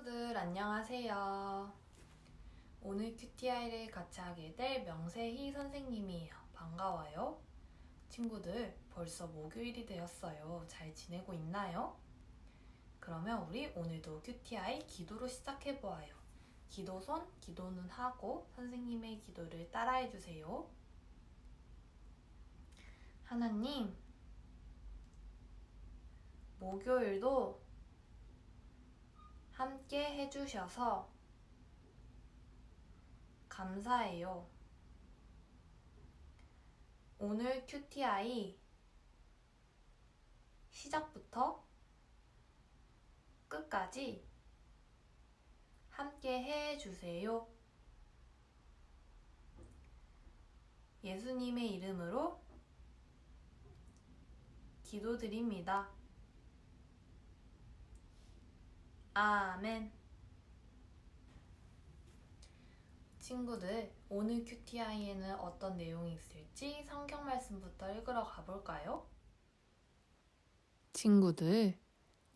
친구들 안녕하세요. 오늘 QTI를 같이 하게 될 명세희 선생님이에요. 반가워요. 친구들 벌써 목요일이 되었어요. 잘 지내고 있나요? 그러면 우리 오늘도 QTI 기도로 시작해 보아요. 기도 손, 기도는 하고 선생님의 기도를 따라해 주세요. 하나님, 목요일도 함께 해주셔서 감사해요. 오늘 QTI 시작부터 끝까지 함께 해주세요. 예수님의 이름으로 기도드립니다. 아멘. 친구들, 오늘 QTI에는 어떤 내용이 있을지 성경 말씀부터 읽으러 가볼까요? 친구들,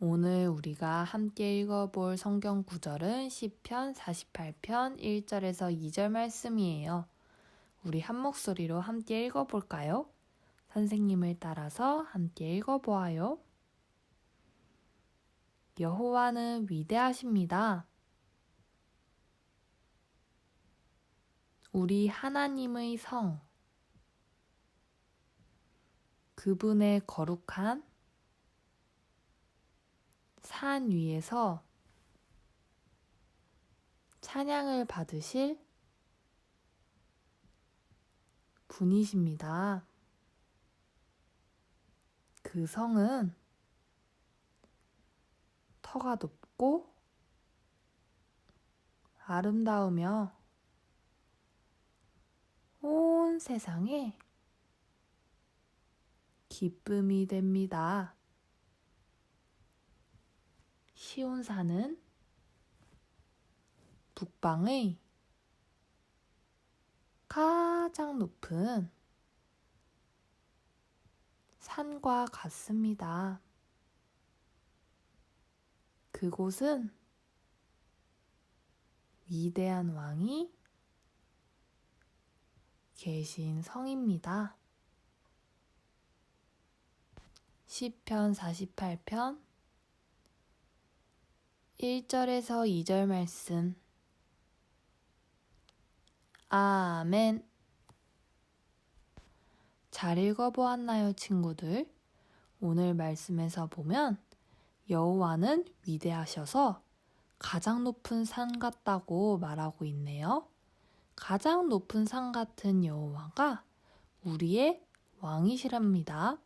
오늘 우리가 함께 읽어볼 성경 구절은 시편 48편 1절에서 2절 말씀이에요. 우리 한 목소리로 함께 읽어볼까요? 선생님을 따라서 함께 읽어보아요. 여호와는 위대하십니다. 우리 하나님의 성, 그분의 거룩한 산 위에서 찬양을 받으실 분이십니다. 그 성은 터가 높고 아름다우며 온 세상에 기쁨이 됩니다. 시온산은 북방의 가장 높은 산과 같습니다. 그곳은 위대한 왕이 계신 성입니다. 시편 48편 1절에서 2절 말씀 아멘 잘 읽어보았나요, 친구들? 오늘 말씀에서 보면 여호와는 위대하셔서 가장 높은 산 같다고 말하고 있네요. 가장 높은 산 같은 여호와가 우리의 왕이시랍니다.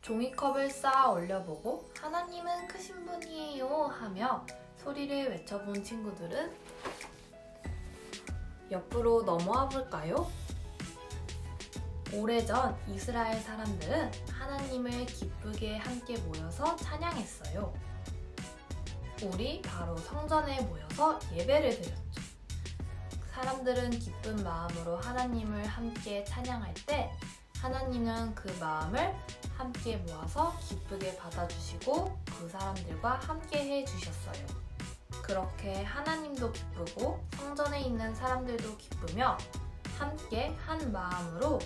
종이컵을 쌓아 올려보고 하나님은 크신 분이에요 하며 소리를 외쳐본 친구들은 옆으로 넘어와 볼까요? 오래전 이스라엘 사람들은 하나님을 기쁘게 함께 모여서 찬양했어요. 우리 바로 성전에 모여서 예배를 드렸죠. 사람들은 기쁜 마음으로 하나님을 함께 찬양할 때 하나님은 그 마음을 함께 모아서 기쁘게 받아주시고 그 사람들과 함께 해주셨어요. 그렇게 하나님도 기쁘고 성전에 있는 사람들도 기쁘며 함께 한 마음으로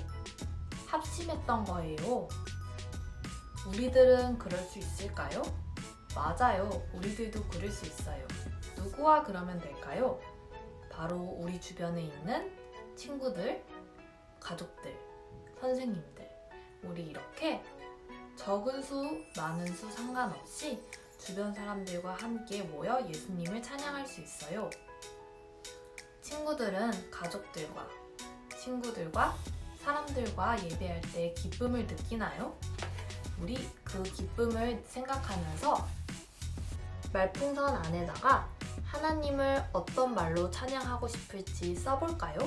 합심했던 거예요. 우리들은 그럴 수 있을까요? 맞아요. 우리들도 그럴 수 있어요. 누구와 그러면 될까요? 바로 우리 주변에 있는 친구들, 가족들, 선생님들. 우리 이렇게 적은 수, 많은 수 상관없이 주변 사람들과 함께 모여 예수님을 찬양할 수 있어요. 친구들은 가족들과, 친구들과, 사람들과 예배할 때 기쁨을 느끼나요? 우리 그 기쁨을 생각하면서 말풍선 안에다가 하나님을 어떤 말로 찬양하고 싶을지 써볼까요?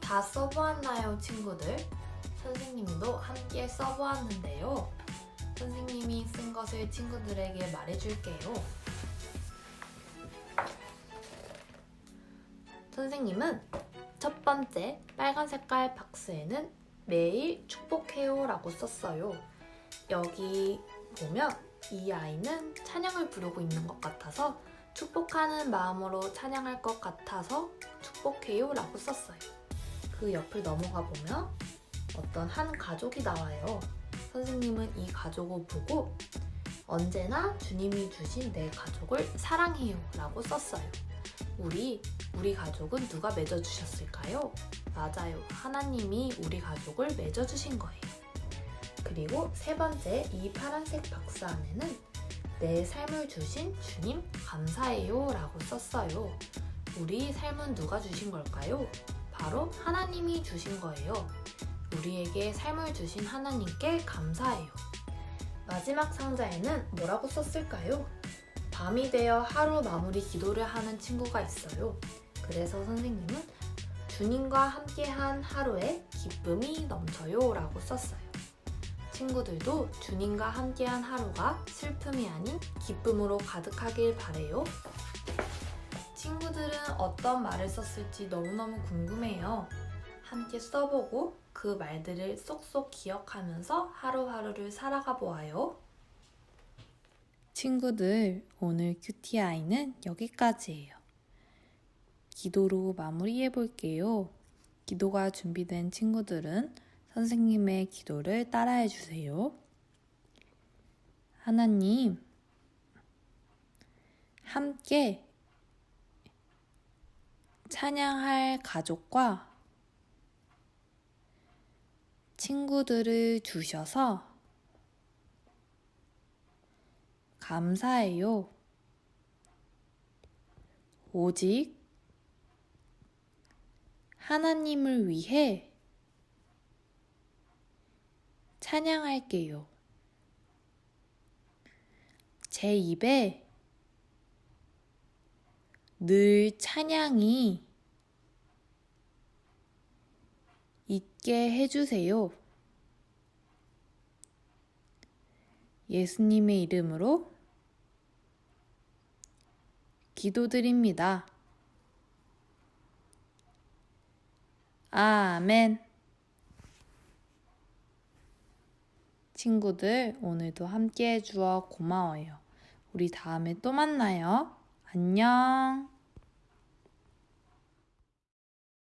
다 써보았나요, 친구들? 선생님도 함께 써보았는데요. 선생님이 쓴것 것을 친구들에게 말해줄게요. 선생님은 첫 번째 빨간 색깔 박스에는 매일 축복해요 라고 썼어요. 여기 보면 이 아이는 찬양을 부르고 있는 것 같아서 축복하는 마음으로 찬양할 것 같아서 축복해요 라고 썼어요. 그 옆을 넘어가 보면 어떤 한 가족이 나와요. 선생님은 이 가족을 보고 언제나 주님이 주신 내 가족을 사랑해요 라고 썼어요. 우리, 우리 가족은 누가 맺어주셨을까요? 맞아요. 하나님이 우리 가족을 맺어주신 거예요. 그리고 세 번째, 이 파란색 박스 안에는 내 삶을 주신 주님 감사해요 라고 썼어요. 우리 삶은 누가 주신 걸까요? 바로 하나님이 주신 거예요. 우리에게 삶을 주신 하나님께 감사해요. 마지막 상자에는 뭐라고 썼을까요? 밤이 되어 하루 마무리 기도를 하는 친구가 있어요. 그래서 선생님은 주님과 함께한 하루에 기쁨이 넘쳐요 라고 썼어요. 친구들도 주님과 함께한 하루가 슬픔이 아닌 기쁨으로 가득하길 바래요. 친구들은 어떤 말을 썼을지 너무너무 궁금해요. 함께 써보고 그 말들을 쏙쏙 기억하면서 하루하루를 살아가 보아요. 친구들, 오늘 큐티아이는 여기까지예요. 기도로 마무리해 볼게요. 기도가 준비된 친구들은 선생님의 기도를 따라해 주세요. 하나님, 함께 찬양할 가족과 친구들을 주셔서 감사해요. 오직 하나님을 위해 찬양할게요. 제 입에 늘 찬양이 있게 해주세요. 예수님의 이름으로 기도드립니다. 아멘. 친구들, 오늘도 함께 해주어 고마워요. 우리 다음에 또 만나요. 안녕.